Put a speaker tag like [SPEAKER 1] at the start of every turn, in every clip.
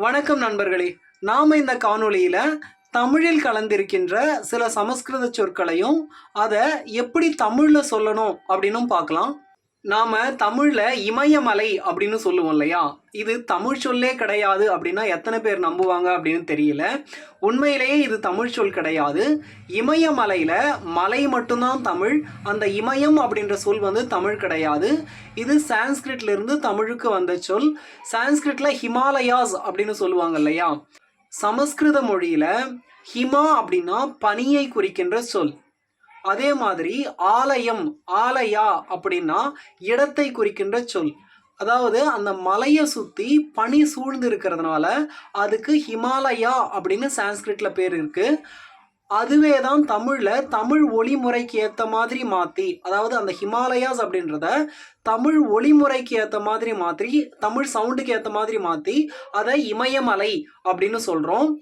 [SPEAKER 1] வணக்கம் நண்பர்களே. நாம் இந்த காணொளியில் தமிழில் கலந்திருக்கின்ற சில சமஸ்கிருத சொற்களையும் அதை எப்படி தமிழில் சொல்லணும் அப்படின்னும் பார்க்கலாம். நாம தமிழ்ல இமயமலை அப்படின்னு சொல்லுவோம் இல்லையா? இது தமிழ் சொல்லே கிடையாது அப்படின்னா எத்தனை பேர் நம்புவாங்க அப்படின்னு தெரியல. உண்மையிலேயே இது தமிழ் சொல் கிடையாது. இமயமலையில் மலை மட்டும்தான் தமிழ் அந்த இமயம் அப்படின்ற சொல் வந்து தமிழ் கிடையாது. இது சான்ஸ்கிரிட்ல இருந்து தமிழுக்கு வந்த சொல். சான்ஸ்கிரிட்ல ஹிமாலயாஸ் அப்படின்னு சொல்லுவாங்க இல்லையா? சமஸ்கிருத மொழியில் ஹிமா அப்படின்னா பனியை குறிக்கின்ற சொல். அதே மாதிரி ஆலயம் ஆலயா அப்படின்னா இடத்தை குறிக்கின்ற சொல். அதாவது அந்த மலையை சுற்றி பனி சூழ்ந்து இருக்கிறதுனால அதுக்கு ஹிமாலயா அப்படின்னு சான்ஸ்கிரிட்டில் பேர் இருக்குது அதுவே தான் தமிழில் தமிழ் ஒளிமுறைக்கு ஏற்ற மாதிரி மாற்றி அதாவது அந்த ஹிமாலயாஸ் அப்படின்றத தமிழ் ஒளிமுறைக்கு ஏற்ற மாதிரி மாற்றி தமிழ் சவுண்டுக்கு ஏற்ற மாதிரி மாற்றி அதை இமயமலை அப்படின்னு சொல்கிறோம்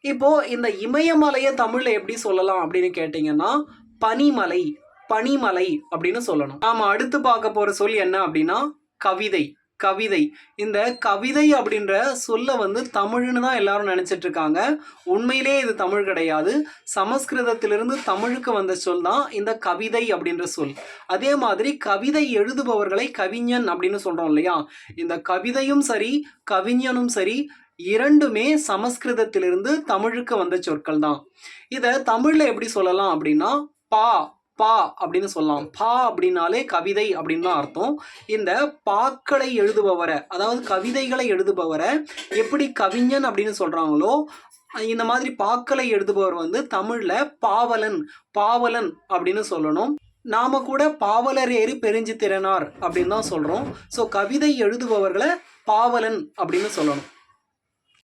[SPEAKER 1] இப்போ இந்த இமயமலையை தமிழ்ல எப்படி சொல்லலாம் அப்படின்னு கேட்டிங்கன்னா பனிமலை பனிமலை அப்படின்னு சொல்லணும். நாம அடுத்து பார்க்க போற சொல் என்ன அப்படின்னா கவிதை. கவிதை. இந்த கவிதை அப்படின்ற சொல்ல வந்து தமிழ்னு தான் எல்லாரும் நினைச்சிட்டு இருக்காங்க. உண்மையிலே இது தமிழ் கிடையாது. சமஸ்கிருதத்திலிருந்து தமிழுக்கு வந்த சொல் தான் இந்த கவிதை அப்படின்ற சொல். அதே மாதிரி கவிதை எழுதுபவர்களை கவிஞன் அப்படின்னு சொல்றோம் இல்லையா? இந்த கவிதையும் சரி கவிஞனும் சரி இரண்டுமே சமஸ்கிருதத்திலிருந்து தமிழுக்கு வந்த சொற்கள் தான் இதை தமிழில் எப்படி சொல்லலாம் அப்படின்னா பா பா அப்படின்னு சொல்லலாம். பா அப்படின்னாலே கவிதை அப்படின்னு தான் அர்த்தம். இந்த பாக்களை எழுதுபவரை அதாவது கவிதைகளை எழுதுபவரை எப்படி கவிஞன் அப்படின்னு சொல்கிறாங்களோ இந்த மாதிரி பாக்களை எழுதுபவர் வந்து தமிழில் பாவலன் பாவலன் அப்படின்னு சொல்லணும். நாம கூட பாவலர் ஏறி பெருஞ்சி திறனார் அப்படின்னு தான் சொல்கிறோம் ஸோ கவிதை எழுதுபவர்களை பாவலன் அப்படின்னு சொல்லணும்.